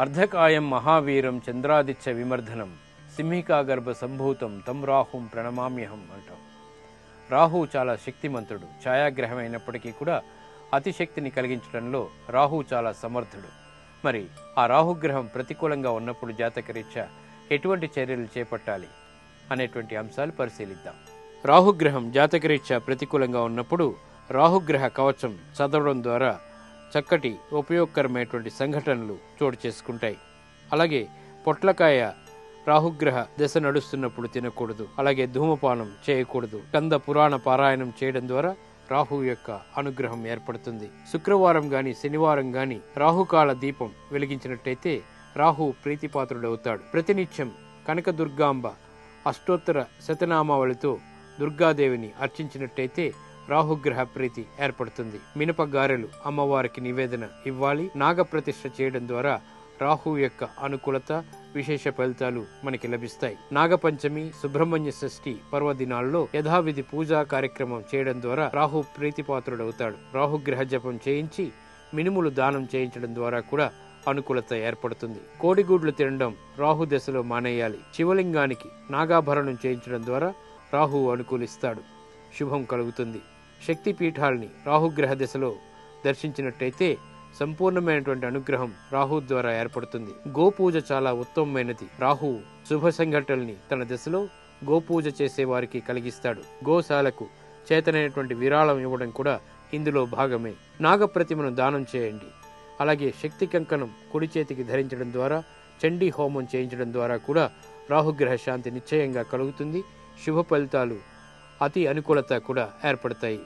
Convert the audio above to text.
అర్ధకాయం మహావీరం చంద్రాదిత్య విమర్ధనం సింహికాగర్భ సంభూతం తం రాహుం ప్రణమామ్యహం అంటాం. రాహు చాలా శక్తిమంతుడు ఛాయాగ్రహం అయినప్పటికీ కూడా అతిశక్తిని కలిగించడంలో రాహు చాలా సమర్థుడు. మరి ఆ రాహుగ్రహం ప్రతికూలంగా ఉన్నప్పుడు జాతకరీత్యా ఎటువంటి చర్యలు చేపట్టాలి అనేటువంటి అంశాలు పరిశీలిద్దాం. రాహుగ్రహం జాతకరీత్యా ప్రతికూలంగా ఉన్నప్పుడు రాహుగ్రహ కవచం చదవడం ద్వారా చక్కటి ఉపయోగకరమైనటువంటి సంఘటనలు చోటు చేసుకుంటాయి. అలాగే పొట్లకాయ రాహుగ్రహ దశ నడుస్తున్నప్పుడు తినకూడదు. అలాగే ధూమపానం చేయకూడదు. కంద పురాణ పారాయణం చేయడం ద్వారా రాహు యొక్క అనుగ్రహం ఏర్పడుతుంది. శుక్రవారం గాని శనివారం గాని రాహుకాల దీపం వెలిగించినట్టయితే రాహు ప్రీతిపాత్రుడవుతాడు. ప్రతినిత్యం కనకదుర్గాంబ అష్టోత్తర శతనామావళితో దుర్గాదేవిని అర్చించినట్టయితే రాహుగ్రహ ప్రీతి ఏర్పడుతుంది. మినప గారెలు అమ్మవారికి నివేదన ఇవ్వాలి. నాగప్రతిష్ఠ చేయడం ద్వారా రాహు యొక్క అనుకూలత విశేష ఫలితాలు మనకి లభిస్తాయి. నాగపంచమి సుబ్రహ్మణ్య షష్ఠి పర్వదినాల్లో యథావిధి పూజా కార్యక్రమం చేయడం ద్వారా రాహు ప్రీతిపాత్రుడవుతాడు. రాహుగ్రహ జపం చేయించి మినుములు దానం చేయించడం ద్వారా కూడా అనుకూలత ఏర్పడుతుంది. కోడిగుడ్లు తినడం రాహు దశలో మానేయాలి. శివలింగానికి నాగాభరణం చేయించడం ద్వారా రాహు అనుకూలిస్తాడు. శుభం కలుగుతుంది. శక్తి పీఠాల్ని రాహుగ్రహ దశలో దర్శించినట్టయితే సంపూర్ణమైనటువంటి అనుగ్రహం రాహు ద్వారా ఏర్పడుతుంది. గోపూజ చాలా ఉత్తమమైనది. రాహు శుభ సంఘటనల్ని తన దశలో గోపూజ చేసే వారికి కలిగిస్తాడు. గోశాలకు చేతనైనటువంటి విరాళం ఇవ్వడం కూడా ఇందులో భాగమే. నాగప్రతిమను దానం చేయండి. అలాగే శక్తి కంకణం కుడి చేతికి ధరించడం ద్వారా చండీ హోమం చేయించడం ద్వారా కూడా రాహుగ్రహ శాంతి నిశ్చయంగా కలుగుతుంది. శుభ ఫలితాలు అతి అనుకూలత కూడా ఏర్పడతాయి.